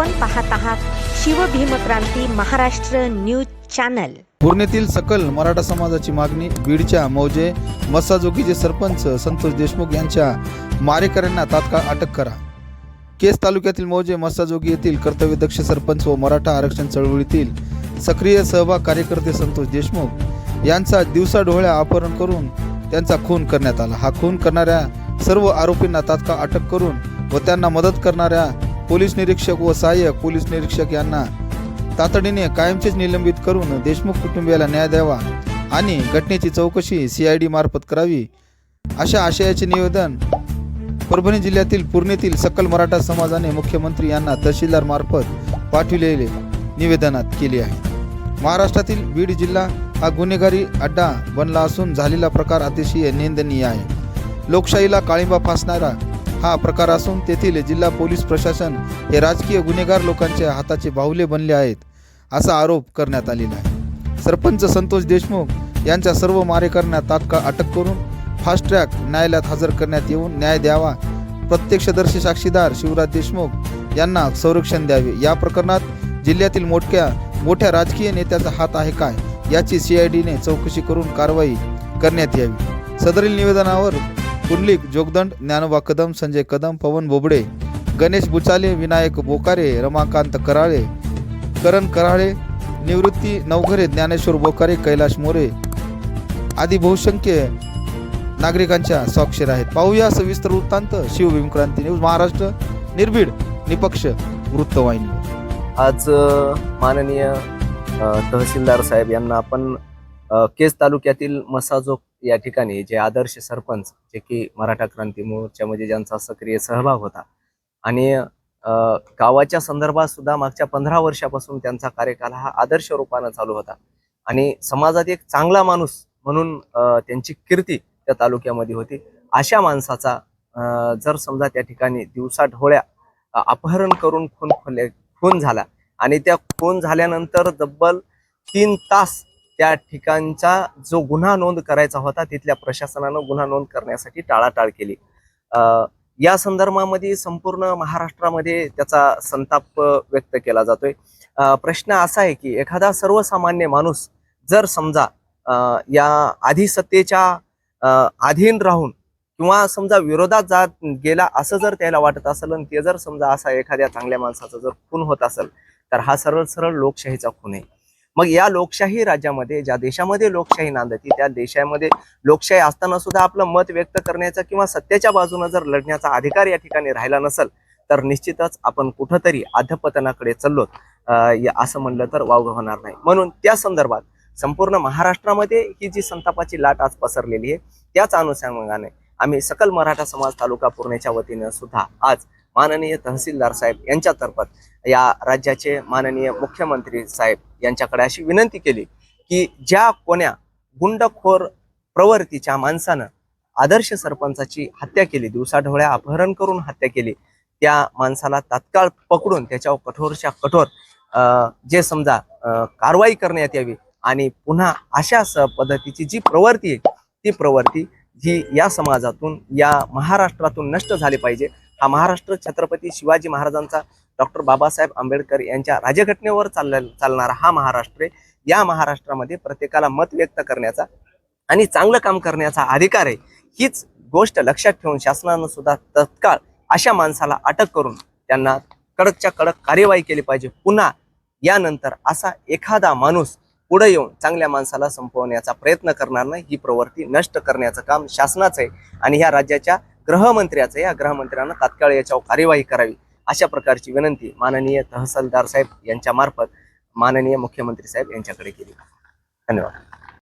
आपण पाहत आहात शिवभीमक्रांती महाराष्ट्र न्यूज चॅनल. पूर्णेतील सकल मराठा समाजाची मागणी बीडच्या मौजे मस्साजोगीचे सरपंच संतोष देशमुख यांच्या मारेकऱ्यांना तात्काळ अटक करा. केस तालुक्यातील मौजे मस्साजोगी येथील कर्तव्यदक्ष सरपंच व मराठा आरक्षण चळवळीतील सक्रिय सहभाग कार्यकर्ते संतोष देशमुख यांचा दिवसाढोळ्या अपहरण करून त्यांचा खून करण्यात आला. हा खून करणाऱ्या सर्व आरोपींना तात्काळ अटक करून व त्यांना मदत करणाऱ्या पोलीस निरीक्षक व सहाय्यक पोलीस निरीक्षक यांना तातडीने कायमचेच निलंबित करून देशमुख कुटुंबियाला न्याय द्यावा आणि घटनेची चौकशी सी आय डी मार्फत करावी अशा आशयाचे निवेदन परभणी जिल्ह्यातील पूर्णेतील सकल मराठा समाजाने मुख्यमंत्री यांना तहसीलदार मार्फत पाठविलेले निवेदनात केले आहे. महाराष्ट्रातील बीड जिल्हा हा गुन्हेगारी अड्डा बनला असून झालेला प्रकार अतिशय निंदनीय आहे. लोकशाहीला काळिंबा फासणारा हा प्रकार असून तेथील जिल्हा पोलीस प्रशासन हे राजकीय गुन्हेगार लोकांच्या हाताचे बाहुले बनले आहेत असा आरोप करण्यात आलेला आहे. सरपंच संतोष देशमुख यांच्या सर्व मारेकऱ्यांना तात्काळ अटक करून फास्ट ट्रॅक न्यायालयात हजर करण्यात येऊन न्याय द्यावा. प्रत्यक्षदर्शी साक्षीदार शिवराज देशमुख यांना संरक्षण द्यावे. या प्रकरणात जिल्ह्यातील मोठ्या मोठ्या राजकीय नेत्याचा हात आहे काय याची सी आय डीने चौकशी करून कारवाई करण्यात यावी. सदरील निवेदनावर पुंडलिक जोगदंड ज्ञानोबा कदम संजय कदम पवन बोबडे गणेश बुचाले विनायक बोकारे रमाकांत कराळे करण कराळे निवृत्ती नवघरे ज्ञानेश्वर बोकारे कैलाश मोरे आदी बहुसंख्य नागरिकांच्या स्वाक्षर आहेत. पाहूया सविस्तर वृत्तांत. शिवभीमक्रांती न्यूज महाराष्ट्र निर्भीड निपक्ष वृत्तवाहिनी. आज माननीय तहसीलदार साहेब यांना आपण केस तालुक्यातील मसाजोग या ठिकाणी जे आदर्श सरपंच जे की मराठा क्रांती मोर्चामध्ये ज्यांचा सक्रिय सहभाग होता. आणि गावाच्या संदर्भात सुद्धा मागच्या पंधरा वर्षापासून त्यांचा कार्यकाल हा आदर्श रूपानं चालू होता. आणि समाजात एक चांगला माणूस म्हणून त्यांची कीर्ती त्या तालुक्यामध्ये होती. अशा माणसाचा जर समजा त्या ठिकाणी दिवसा ढोळ्या अपहरण करून खून खोले खून झाला आणि त्या खून झाल्यानंतर तब्बल तीन तास त्या ठिकाणचा जो गुन्हा नोंद करायचा होता तिथल्या प्रशासनानं गुन्हा नोंद करण्यासाठी टाळाटाळ केली. या संदर्भामध्ये संपूर्ण महाराष्ट्रामध्ये त्याचा संताप व्यक्त केला जातोय. प्रश्न असा आहे की एखादा सर्वसामान्य माणूस जर समजा या आधिसत्तेच्या अधीन राहून किंवा समजा विरोधात जात गेला असं जर त्याला वाटत असेल आणि ते जर समजा असा एखाद्या चांगल्या माणसाचा जर खून होत असेल तर हा सरळ सरळ लोकशाहीचा खून आहे. मग या लोकशाही राज्यामध्ये ज्या देशामध्ये लोकशाही नांदती त्या देशामध्ये लोकशाही असताना सुद्धा आपलं मत व्यक्त करण्याचा किंवा सत्याच्या बाजूनं जर लढण्याचा अधिकार या ठिकाणी राहिला नसेल तर निश्चितच आपण कुठंतरी अधपतनाकडे चाललो असं म्हणलं तर वावग होणार नाही. म्हणून त्या संदर्भात संपूर्ण महाराष्ट्रामध्ये ही जी संतापाची लाट आज पसरलेली आहे त्याच अनुषंगाने आम्ही सकल मराठा समाज तालुका पूर्णेच्या वतीनं सुद्धा आज माननीय तहसीलदार साहेब यांच्यातर्फत या राज्याचे माननीय मुख्यमंत्री साहेब यांच्याकडे अशी विनंती केली की ज्या कोण्या गुंडखोर प्रवृत्तीच्या माणसानं आदर्श सरपंचाची हत्या केली दिवसाढोळ्या अपहरण करून हत्या केली त्या माणसाला तात्काळ पकडून त्याच्यावर कठोरच्या कठोर अं, जे समजा कारवाई करण्यात यावी आणि पुन्हा अशा स- पद्धतीची जी प्रवृत्ती आहे ती प्रवृत्ती ही या समाजातून या महाराष्ट्रातून नष्ट झाली पाहिजे. हा महाराष्ट्र छत्रपती शिवाजी महाराजांचा डॉक्टर बाबासाहेब आंबेडकर यांच्या राजघटनेवर चालले चालणारा हा महाराष्ट्र आहे. या महाराष्ट्रामध्ये प्रत्येकाला मत व्यक्त करण्याचा आणि चांगलं काम करण्याचा अधिकार आहे. हीच गोष्ट लक्षात ठेवून शासनानं सुद्धा तत्काळ अशा माणसाला अटक करून त्यांना कडकच्या कडक कार्यवाही केली पाहिजे. पुन्हा यानंतर असा एखादा माणूस पुढे येऊन चांगल्या माणसाला संपवण्याचा प्रयत्न करणार नाही. ही प्रवृत्ती नष्ट करण्याचं काम शासनाचं आहे. आणि ह्या राज्याच्या गृहमंत्र्याचं या गृहमंत्र्यांना तात्काळ याच्यावर कार्यवाही करावी अशा प्रकारची विनंती माननीय तहसीलदार साहेब यांच्यामार्फत माननीय मुख्यमंत्री साहेब यांच्याकडे केली. धन्यवाद.